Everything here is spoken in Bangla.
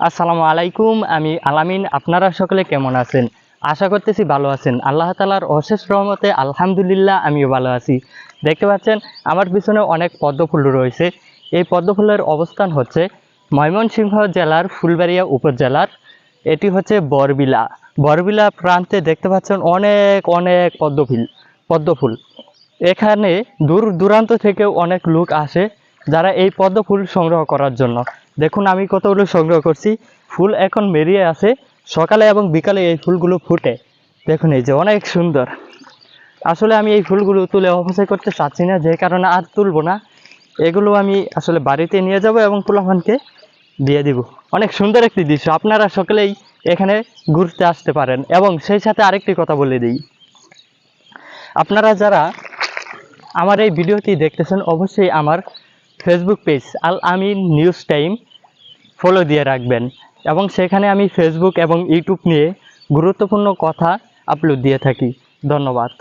আসসালামু আলাইকুম, আমি আলামিন। আপনারা সকলে কেমন আছেন? আশা করতেছি ভালো আছেন। আল্লাহ তালার অশেষ রহমতে আলহামদুলিল্লাহ আমিও ভালো আছি। দেখতে পাচ্ছেন, আমার পিছনে অনেক পদ্মফুল রয়েছে। এই পদ্মফুলের অবস্থান হচ্ছে ময়মনসিংহ জেলার ফুলবাড়িয়া উপজেলার। এটি হচ্ছে বরবিলা। বরবিলা প্রান্তে দেখতে পাচ্ছেন অনেক অনেক পদ্মফুল পদ্মফুল। এখানে দূর দূরান্ত থেকে অনেক লোক আসে। যারা এই পদ্ম ফুল সংগ্রহ করার জন্য। দেখুন আমি কতগুলো সংগ্রহ করছি। ফুল এখন বেরিয়ে আছে। সকালে এবং বিকালে এই ফুলগুলো ফুটে। দেখুন এই যে অনেক সুন্দর। আসলে আমি এই ফুলগুলো তুলে অপচয় করতে চাচ্ছি না, যে কারণে আর তুলবো না। এগুলো আমি আসলে বাড়িতে নিয়ে যাব এবং পোলাপানকে দিয়ে দিব। অনেক সুন্দর একটি দৃশ্য। আপনারা সকলেই এখানে ঘুরতে আসতে পারেন। এবং সেই সাথে আরেকটি কথা বলে দিই। আপনারা যারা আমার এই ভিডিওটি দেখতেছেন, অবশ্যই আমার ফেসবুক পেজ আল আমি নিউজ টাইম ফলো দিয়ে রাখবেন। এবং সেখানে আমি ফেসবুক এবং ইউটিউব নিয়ে গুরুত্বপূর্ণ কথা আপলোড দিয়ে থাকি। ধন্যবাদ।